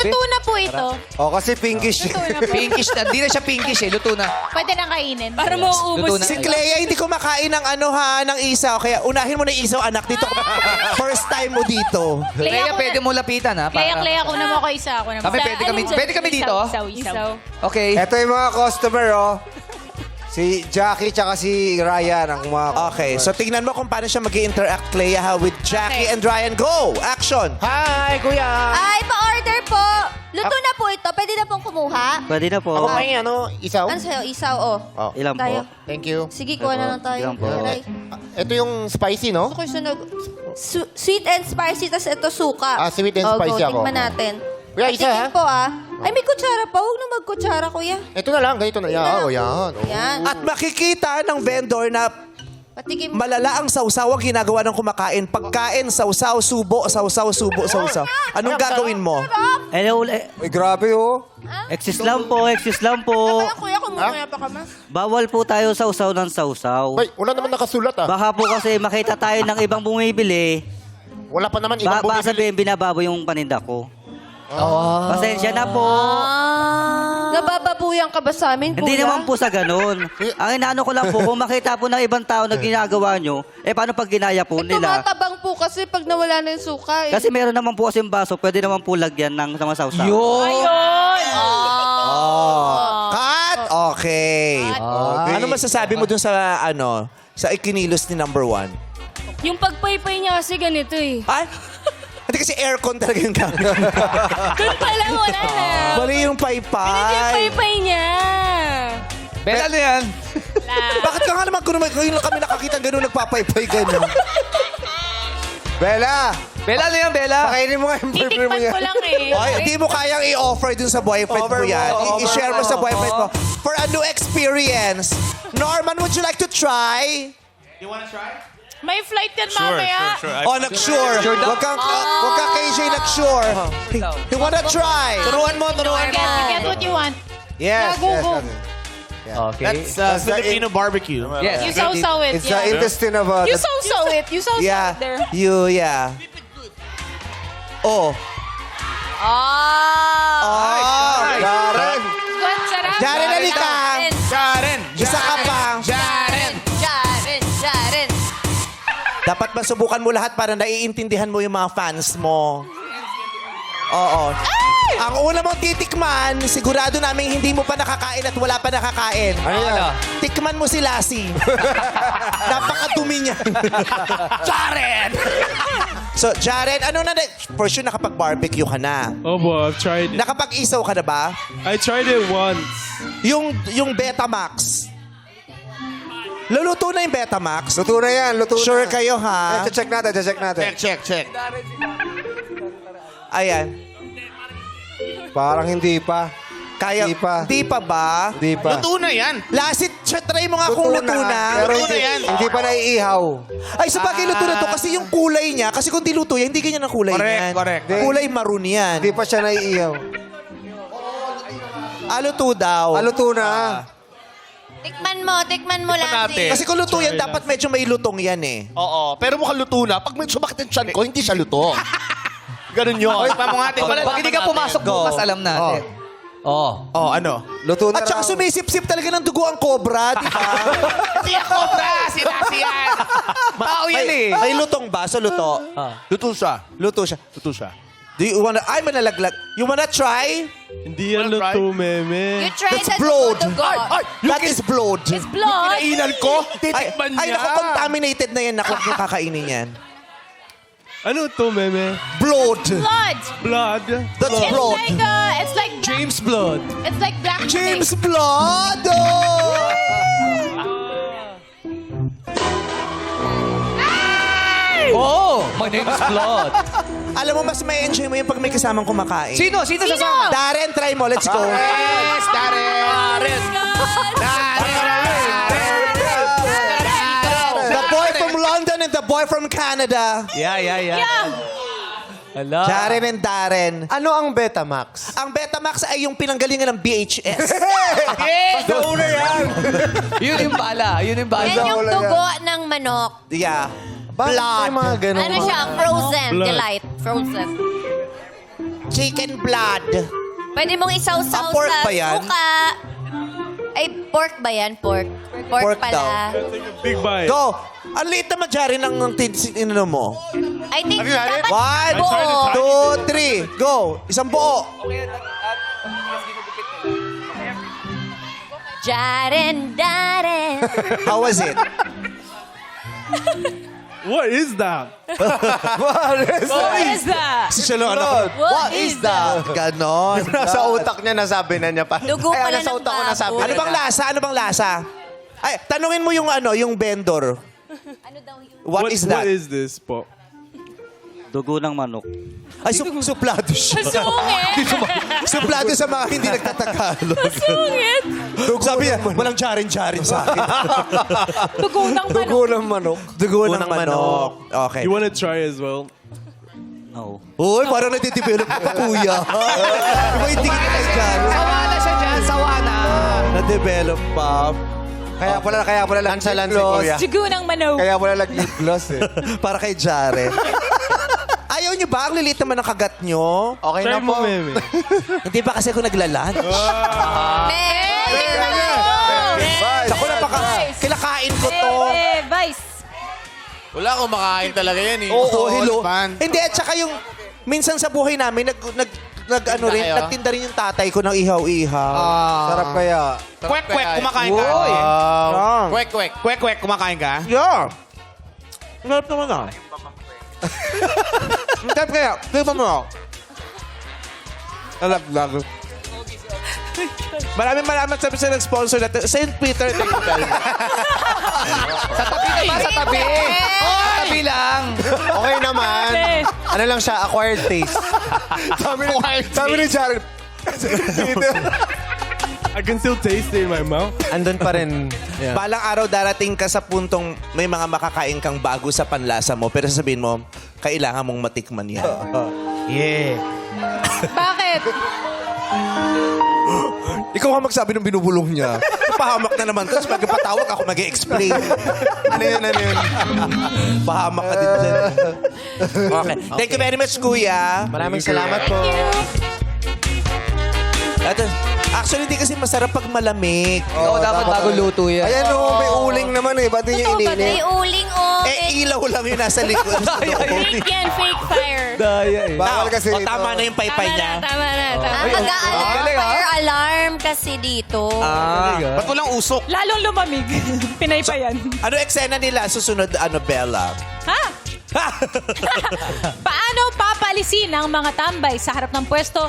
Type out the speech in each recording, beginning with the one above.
Totoo na po ito. O, kasi pinkish. Totoo na po. Pinkish na. Di na siya pinkish eh. Luto na. Pwede na kainin. Para mo Luto na. Si Clea hindi kumakain ng ano ha, ng isaw. Kaya unahin mo na yung isaw, anak. Dito ka. First time mo dito. Kaya ko pwede na- mo lapitan ha. Klea, para- Klea, kuna mo ko isa. Kuna mo. Kami pwede kami, pwede kami dito. Isaw, isaw. Okay. Ito yung mga customer, oh. Si Jackie tsaka si Ryan ang mga Okay, so tingnan mo kung paano siya mag interact Clea ha, with Jackie and Ryan. Go! Action! Hi, kuya! Ay, pa-order po. Luto na po ito. Pwede na pong kumuha. Pwede na po. Ako pa yung ano, isaw? Ano sa'yo? Isaw, oh. Oh. Ilan po? Tayo. Thank you. Sige, kuha na lang tayo. Ilan po? Aray. Ito yung spicy, no? Gusto ko sunog. Su- sweet and spicy, tas ito suka. Ah, sweet and oh, spicy go, ako. Tikman natin. Kuya, isa, Tikim ha? po, ah. Ay, may kutsara pa. Huwag na magkutsara, kuya. Ito na lang, ganito na. Yan, oh, yan. Oh. Yan. At makikita ng vendor na Patikim malala ang sausaw ang ginagawa ng kumakain. Pagkain, sausaw, subo, sausaw, subo, sausaw. Anong gagawin mo? Hello, eh, Uy, grabe, oh. exist lang po, exist lang po. Kaya, kuya, kung mamaya pa ka ma. Bawal po tayo sa usaw ng sausaw. Ay, wala naman nakasulat, ah. Baka po kasi makita tayo ng ibang bumibili, Wala pa naman ba ibang baka bumibili. sabihin binababo yung paninda ko. Pasensya na po. Ah. Nabababuyan ka ba sa amin, kuya? Hindi naman po sa ganun. Ang inaano ko lang po, kung makita po ng ibang tao na ginagawa nyo, eh paano pag ginaya po Eh, nila? tumatabang po kasi pag nawala na yung suka, eh. Kasi meron naman po kasi baso, pwede naman po lagyan ng mga sausaw. Yun. Oh. Cut! Okay. Ano masasabi mo dun sa, ano, sa ikinilos ni number one? Yung pagpaypay niya kasi ganito eh. Ay! Hindi kasi aircon talaga yung gamit. Doon pa lang wala na. Mali yung Yung paypay. paypay niya. Bel, ano yan? Bakit ka nga naman kung naman, ngayon lang kami nakakita gano'n nagpapaypay gano'n? Bella! Bella, ano yan, Bella? Pakainin mo nga yung burger mo Titikman yan. ko lang eh. Ay, hindi mo kayang i-offer dun sa boyfriend mo Offer mo, yan. I- offer I-share mo mo. sa boyfriend mo. For a new experience. Norman, would you like to try? May flight yan mamaya. Oh, nag-sure. Huwag kang, huwag kang KJ nag-sure. You wanna try? Turuan mo, turuan Get, get what you want. Yes, Yeah, go, yes. go. okay. Okay. That's, uh, Filipino barbecue. Yes. You sausaw it. It's the yeah. intestine of uh, You the- sausaw it. You sausaw Yeah. it there. You, yeah. Oh. Ah! Oh. Dapat masubukan mo lahat para naiintindihan mo yung mga fans mo. Oo. Ang una mong titikman, sigurado namin hindi mo pa nakakain at wala pa nakakain. Ano yan? Tikman mo si Lassie. Napakadumi niya. Jaren! so, Jaren, ano na, for sure nakapag-barbecue ka na. Opo, I've tried it. Nakapag-isaw ka na ba? I tried it once. Yung, yung Betamax. Luluto na yung Betamax. Luto na yan, luto na. Sure kayo, ha? Eh, check natin, check natin. Check, check, check. Ayan. Parang hindi pa. Kaya, Di pa. Di pa ba? Hindi pa. Luto na yan. Lasit, try mo nga kung luto na. Pero Luto hindi, na yan. hindi pa naiihaw. Ay, sa bagay luto na to kasi yung kulay niya, kasi kung di luto yan, hindi ganyan ang kulay Correct, niyan. correct. Kulay maroon yan. Hindi pa siya naiihaw. Ah, luto daw. Ah, luto na. Tikman mo, tikman mo lang. natin. Kasi kung luto yan, dapat medyo may lutong yan eh. Oo, pero mukhang luto na. Pag may sumakit ang tiyan ko, hindi siya luto. Ganun yun. Oy, pa mo nga ating Pag hindi ka pumasok bukas, alam natin. Oh. Oh, ano? Luto na At saka sumisip-sip talaga ng dugo ang cobra, di ba? Si Cobra! Si Nasi yan! Tao yan eh. may lutong ba sa luto? Luto siya. Luto siya. Luto siya. Do you wanna, ay, manalaglag. You wanna try? Hindi yan Wanna try? luto, meme. You tried That's that blood. dugo. Ay! That is blood. It's blood. Kinainan ko? Ay, Titikman ay niya. naku, contaminated na yan. Naku, kung kakainin yan. Ano to, meme? Blood. Blood. Blood. That's It's blood. like, uh, it's like, black, James Blood. it's like black James snake. Blood! Oh! Oh, my name is Blood. Alam mo, mas may enjoy mo yung pag may kasamang kumakain. Sino? Sino sasama? Darren, try mo. Let's go. Yes, Darren! The boy from London and the boy from Canada. Yeah, yeah, yeah. Ala. Darren and Darren. Ano ang Betamax? Ang Betamax ay yung pinanggalingan ng VHS. Yes! Nauna yan. Yun yung bala. Yun yung bala. Yan yung dugo ng manok. yeah. Bakit may mga ganun? Ano siya? Frozen. Blood. Delight. Frozen. chicken blood. Pwede mong isaw-saw Ah, pork sa ba yan? suka. Ay, pork ba yan? Pork. Pork, Pork pala. Big bite. Go! Ang liit naman, Jari, ng, ng tin- inano mo. I think dapat One, buo. two, three. Go! Isang buo. Jaren, Jaren. How was it? What is that? What is that? Si Shalo, ano? What is that? Ganon. Nasa utak niya, nasabi na niya pa. Dugo Ay, pala nasa ng utak ko nasabi baboy. Ano bang lasa? Ano bang lasa? Ay, tanungin mo yung ano, yung vendor. Ano daw yun? What, is that? What is this po? Dugo ng manok. Ay, su- suplado siya. Sungit. suplado sa mga hindi nagtatagalog. Sungit. Sabi niya, walang jarin-jarin sa akin. Tugo ng manok. Dugo ng manok. Dugo ng manok. Okay. You wanna try as well? No. Uy, parang natidevelop ka pa, kuya. Diba hindi ka na dyan? Sawa na siya dyan, sawa na. Na-develop pa. Kaya pala, kaya pala lang lip gloss. kuya. Tugo ng manok. Kaya pala lang lip gloss eh. Para kay Jare. Ayaw niyo ba? Ang lilit naman ang kagat niyo. Okay Try na po. mo, meme. Hindi pa kasi ako naglalan. Vice. Ako napaka... Kilakain ko to. Vice. Wala akong makain talaga yan eh. Oo, hello. Pan. Hindi, at saka yung... Minsan sa buhay namin, nag... nag nag ano rin, kayo? nagtinda rin yung tatay ko ng ihaw-ihaw. Sarap kaya. Kwek-kwek, kumakain ka. Wow. Kwek-kwek. Kwek-kwek, kumakain ka? Yeah. Sarap naman ah. Kaya. Tignan mo. Alaglag. Maraming maraming sabi sa nag-sponsor natin. St. Peter, thank you very much. Sa tabi naman, sa tabi. Sa tabi lang. Okay naman. Ano lang siya, acquired taste. sabi, ni, sabi ni Jared, I can still taste it in my mouth. andun pa rin. Yeah. Balang araw darating ka sa puntong may mga makakain kang bago sa panlasa mo. Pero sabihin mo, kailangan mong matikman yan. Bakit? Ikaw nga magsabi ng binubulong niya. Pahamak na naman. Tapos magpatawag ako mag-explain. ano yun, ano yun? Pahamak ka din dyan. Okay. Thank you very much, Kuya. Maraming salamat po. Ito, actually, hindi kasi masarap pag malamig. Oo, dapat bago luto yan. Ayan o, may uling naman eh. Ba't di niya Totoo ba? May ininin? uling oh. Eh, ilaw lang yung nasa likod. Fake yan, fake fire. Daya eh. Bawal kasi o, ito. tama na yung Tama paypay na, niya. tama na, tama Ah, na. mag-a-alarm. galing, ah. Fire alarm kasi dito. Ah. Ba't walang usok? Lalong lumamig. Pinay pa yan. Ano eksena nila? Susunod, ano, Bella? Ha? Paano papalisin ang mga tambay sa harap ng pwesto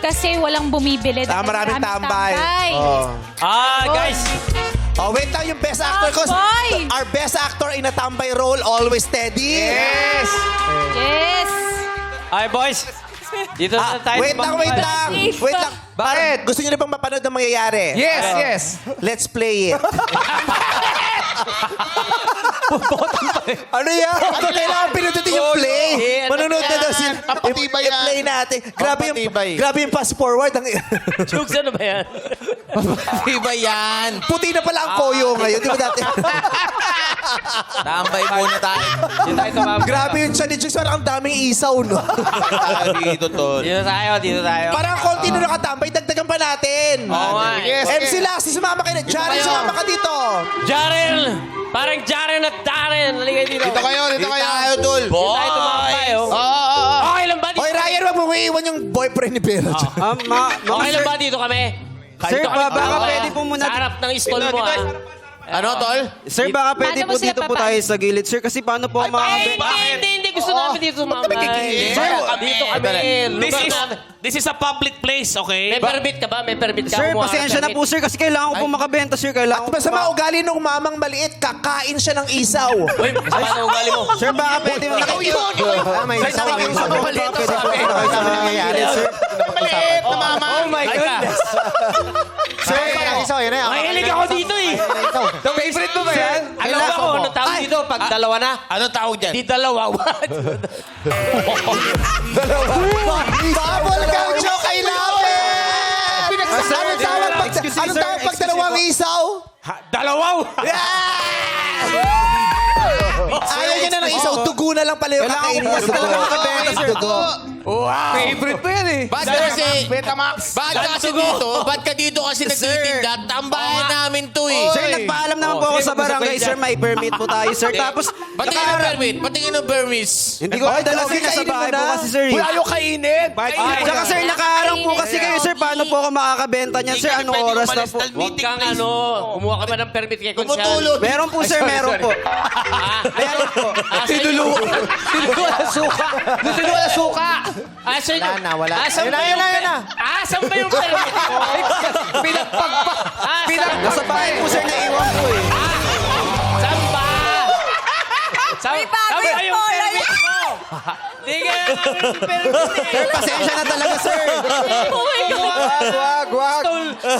kasi walang bumibili? Ah, dahil maraming tambay. Oh. Ah, guys. Oh, wait lang, yung best actor ko. Tambay! Our best actor in a tambay role, always steady. Yes! Yes! Ay, boys. Dito Ah, na tayo. wait lang, wait lang. Wait lang. Bakit? Gusto niyo na bang mapanood ang mangyayari? Yes, yes. Let's play it. Ano yan? Ano kailangan pinututin yung play? eh, ano Manonood na daw sila. Ang patibay yan. I-play natin. Grabe yung, grabe yung fast forward. Ang, Jokes, ano ba yan? Iba yan. puti na pala ang koyo ngayon. Di ba dati? Tambay muna tayo. Dito tayo grabe yung siya ni Jukes. Parang ang daming isaw, no? dito, tol. Dito tayo, dito tayo. Parang konti na nakatambay. Dagdagan pa natin. Oo nga. Yes. MC Lassie, sumama kayo na. Jaren, kayo. sumama ka dito. Jaren! Parang Jaren at Darren. Halika dito. Dito kayo, dito kayo. tol. Dito tayo tumama tayo. Oo, oo, oo. Okay lang ba dito? Hoy, Ryan, wag mo iiwan yung boyfriend ni Bella. dyan. Ah, ma, ma, Okay lang ba dito kami? Sir, Dito ba, kami- baka Oo. pwede po muna... Sa harap ng stall mo, ah. Ano, tol? Sir, baka pwede Paano po sila dito po tayo sa gilid. Sir, kasi paano po ang mga... Ay, hindi, hindi, hindi. Gusto namin dito kikigil? Sir, dito kami. This is, namin. this is a public place, okay? May permit ka ba? May permit ka? Sir, Kumuha ka pasensya na po, sir, kasi kailangan ko po makabenta, sir. Kailangan ko Basta ugali nung mamang maliit, kakain siya ng isaw. Uy, paano ugali mo? Sir, baka pwede mo Ikaw yun. Ah, may isaw, may isaw. Pwede sa po amin. nakita mo nangyayari, sir. Maliit na mama. Oh my goodness. Sir, ang isaw, yun eh. Mahilig ako dito eh. The favorite mo ba yan? Alam ba ako, ano tawag dito? Pag dalawa na? Anong tawag dyan? Di dalawa. What? Bubble gum joke, it! Anong tawag pag, anong tawag pag dalawang isaw? Dalawaw! Ayaw niya na ng isaw, dugo na lang pala yung Kailangan kakainin ko niya. talaga Dugo. makabenta, sir. Dugo. Wow! Favorite mo yan eh. Ba't ka kasi... Betamax. Ba't ka kasi dito? Ba't ka dito kasi nagtitinda? Tambahan sa barangay, sir. May permit po tayo, sir. Tapos, Patingin ng permit. Patingin ng permis. hindi ko ay dala sir. Nasa bahay po kasi, sir. eh. ayaw kainin. Ay, Tsaka sir, nakaharang po kasi kayo, sir. Paano po ako makakabenta niyan, sir? Anong oras na po? Huwag kang ano, kumuha ka ba ng permit kay? Tumutulog. Meron po, sir. Meron po. Meron po. Tinulu. Tinulu na suka. Tinulu na suka. Asan Wala na, wala. Asan Yun ba na, yung yun na, yun na. Asan ba yung permit ko? Pinagpagpa. Asan? Nasa bahay po, sir. Naiwan po eh. Saan ba? Saan, May bago yung yung bola permit mo? Di ka namin yung permit eh. Sir, pasensya na talaga, sir. Oh my God. Wag, wag.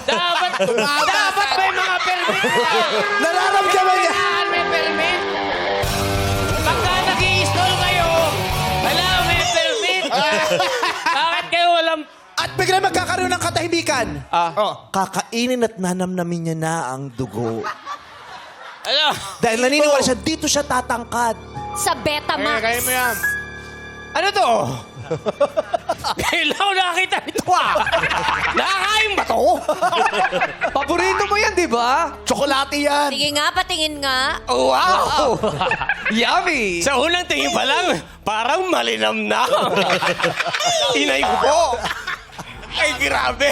Dapat, dapat may mga permit. Nararamdaman niya. Kailangan may permit. Pagka nag-i-install kayo, kailangan may permit. Bakit kayo walang... At bigla magkakaroon ng katahimikan. Ah. Kakainin at nanamnamin niya na ang dugo. Ano? Dahil naniniwala siya, dito siya tatangkad. Sa Betamax. Ano to? Kailan ko nakakita nito ah? Nakakain ba to? Paborito mo yan, di ba? Tsokolate yan. Sige nga, patingin nga. Wow! Yummy! Sa unang tingin pa lang, parang malinam na. Inay ko po. Ay, grabe.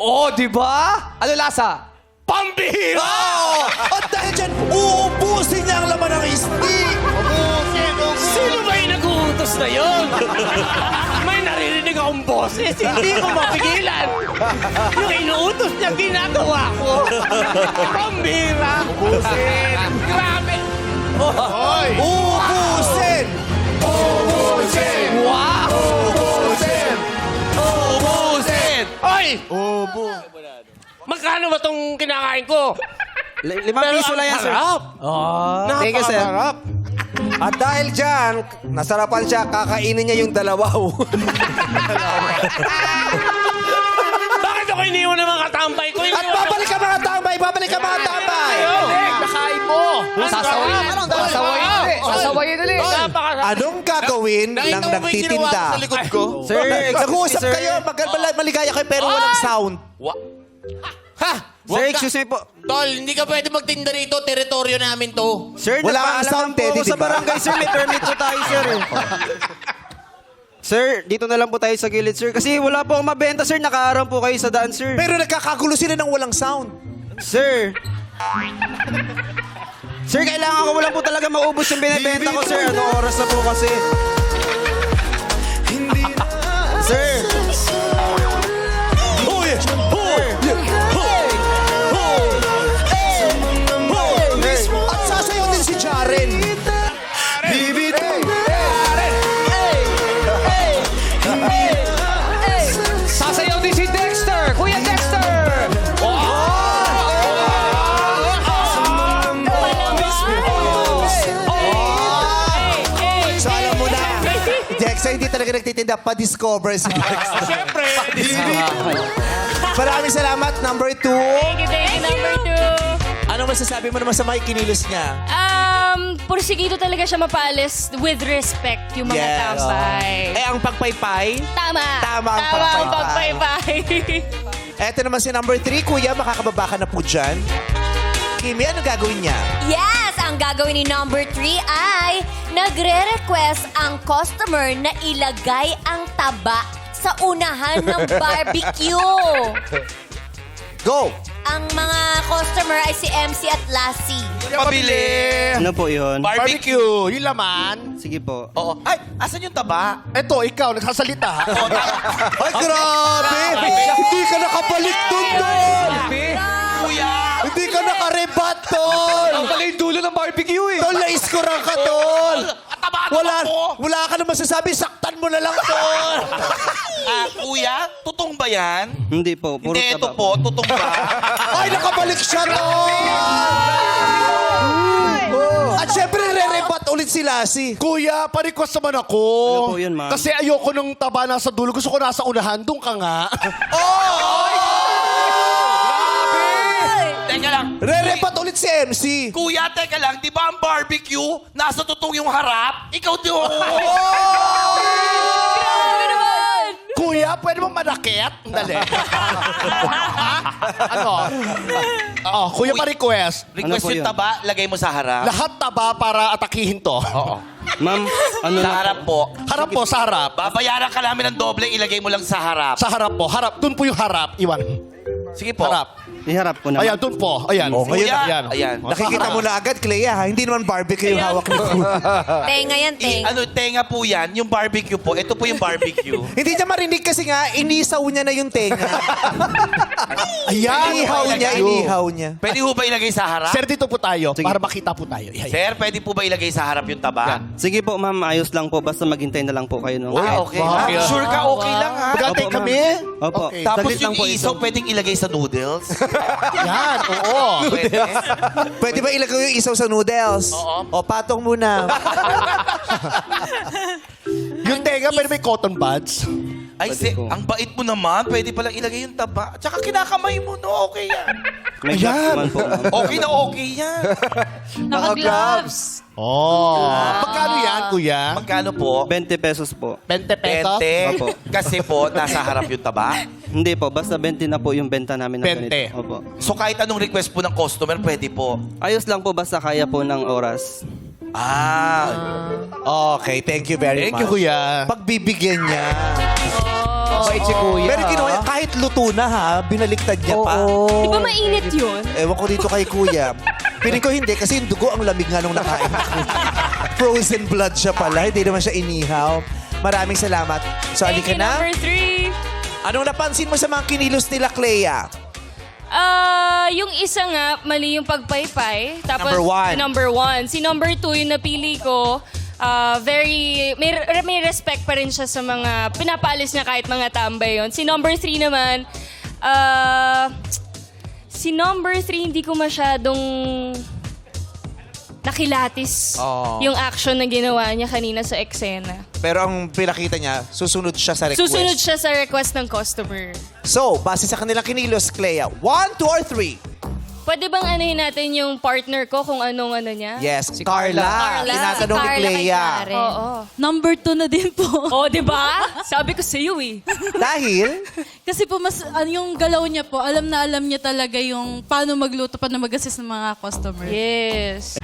Oh, di ba? Ano lasa? Pambihira! Oh! At dahil dyan, uubusin niya ang laman ng stick! Sino ba yung nag-uutos na yun? May naririnig akong boses, hindi ko mapigilan. Yung inuutos niya, ginagawa ko. Pambihira. Grabe. Uubusin! Wow! Ubusin! Oy! Obo. Magkano ba tong kinakain ko? Li- Limang piso lang yan, sir. Thank you, sir. At dahil dyan, nasarapan siya, kakainin niya yung dalawaw. Bakit ako iniwan ng mga katambay ko? At babalik ka mga tambay! Babalik ka mga tambay! Nakain mo. Sasawayin. Sasawayin ulit. Sasawayin ulit. Anong gagawin ng Nakita mo ba yung ginawa nagtitinda? sa likod ko? Sir, excuse me, Nag-uusap sir. kayo, mag- maligaya kayo pero walang sound. Ha? Sir, excuse me po. Tol, hindi ka pwede magtinda rito. Teritoryo namin to. Sir, Wala kang nagpaalam sound, po ako Teddy, sa di ba? barangay, sir. May permit po tayo, sir. eh. Sir, dito na lang po tayo sa gilid, sir. Kasi wala po akong mabenta, sir. Nakaharang po kayo sa daan, sir. Pero nagkakagulo sila ng walang sound. Sir. Sir, kailangan ko lang po talaga maubos yung binibenta ko, sir. Anong oras na po kasi? Sir. Nagtitinda, pa-discover si Dexa. Siyempre. Maraming salamat, number two. Thank you, thank you, number two. Anong masasabi mo naman sa mga kinilos niya? Um, porsigido talaga siya mapalis with respect yung mga tambay. Eh, ang pagpaypay? Tama. Tama ang Tama ang pagpaypay. pagpaypay. Eto naman si number three, kuya, makakababa ka na po dyan. Kimi, ano gagawin niya? Yes! Ang gagawin ni number 3 ay nagre-request ang customer na ilagay ang taba sa unahan ng barbecue. Go! ang mga customer ay si MC at Lassie. Pabili. Ano po yun? Barbecue. Yung laman. Sige po. Oo. Ay, asan yung taba? Eto, ikaw, nagsasalita. Ay, grabe! Hindi ka nakabalik dun, tol! Kuya. Ka nakarebat, tol! Ang pala yung dulo ng barbecue eh. Tol, na-score ka, tol! Wala, wala ka na masasabi, saktan mo na lang, tol! Ah, kuya, tutong ba yan? Hindi po. Puro Hindi, ito taba po, tutong ba? Ay, nakabalik siya, tol! At syempre, re-rebat ulit si Lassie. Kuya, pa-request naman ako. Ano po yun, ma'am? Kasi ayoko nung taba nasa dulo. Gusto ko nasa unahan. Doon ka nga. Teka si MC. Kuya, teka lang. Di ba ang barbecue, nasa tutong yung harap? Ikaw doon. Kuya, pwede mo manakit? Dali. ha? Ano? Oh, kuya pa-request. Request Ano po yung yun? taba, lagay mo sa harap. Lahat taba para atakihin to. Oo. Ma'am, ano Sa na harap po. Harap po, sa harap. Babayaran ka namin ng doble, ilagay mo lang sa harap. Sa harap po. Harap. Doon po yung harap. Iwan. Sige po. Harap. Iharap ko na. Ayan, doon po. Ayan. Oh, ngayon, Kuya, Ayan. ayan. Oh, Nakikita mo na agad, Clea, ha? Hindi naman barbecue yung hawak ni Food. Tenga yan, I, tenga. ano, tenga po yan. Yung barbecue po. Ito po yung barbecue. Hindi niya marinig kasi nga, inisaw niya na yung tenga. Ayan. inihaw niya, inihaw niya. Pwede ho ba ilagay sa harap? Sir, dito po tayo. Para makita po tayo. Ayan. Sir, pwede po ba ilagay sa harap yung taba? Sige po, ma'am. Ayos lang po. Basta maghintay na lang po kayo. No? Ah, okay. Wow. Ah, Sure ka, okay lang ha? Magantay Opo, kami. Opo. Okay. Tapos Saglit lang yung po isaw, pwedeng ilagay sa noodles? Yan. Oo. Pwede. Pwede ba ilagay yung isaw sa noodles? Oo. O, patong muna. Yung tenga, pwede may cotton buds. Ay, po. ang bait mo naman. Pwede palang ilagay yung taba. Tsaka kinakamay mo, no? Okay yan. May naman po. Okay na okay yan. Naka-gloves. Oh. Magkano yan, kuya? Magkano po? 20 pesos po. 20 pesos? 20. Opo. Kasi po, nasa harap yung taba. Hindi po. Basta 20 na po yung benta namin. ng 20. ganito. Opo. So kahit anong request po ng customer, pwede po. Ayos lang po. Basta kaya po ng oras. Ah. Okay, thank you very Thank much. you, kuya. Pagbibigyan niya. Bait si kuya. Pero ginawa, kahit luto na ha, binaliktad niya pa. Di ba mainit yun? Ewan ko dito kay kuya. Piling ko hindi kasi yung dugo ang lamig nga nung nakain. Frozen blood siya pala, hindi naman siya inihaw. Maraming salamat. So, Thank you, na. number three. Anong napansin mo sa mga kinilos nila, Clea? Ah, yung isa nga, mali yung pagpaypay. Tapos, Number one. Number one. Si number two, yung napili ko, ah, very, may, may respect pa rin siya sa mga, pinapaalis niya kahit mga tambay yon. Si number three naman, ah, si number three, hindi ko masyadong nakilatis yung action na ginawa niya kanina sa eksena. Pero ang pinakita niya, susunod siya sa request. Susunod siya sa request ng customer. So, base sa kanilang kinilos, Clea, one, two, or three? Pwede bang anuhin natin yung partner ko kung anong ano niya? Yes, Carla. Carla. Tinatanong ni Carla kay Clea. Karen. Oo. Number two na din po. Oh, di ba? Sabi ko sa iyo eh. Dahil, Kasi po, mas, ano, yung galaw niya po, alam na alam niya talaga yung paano magluto, paano mag-assist ng mga customer. Yes.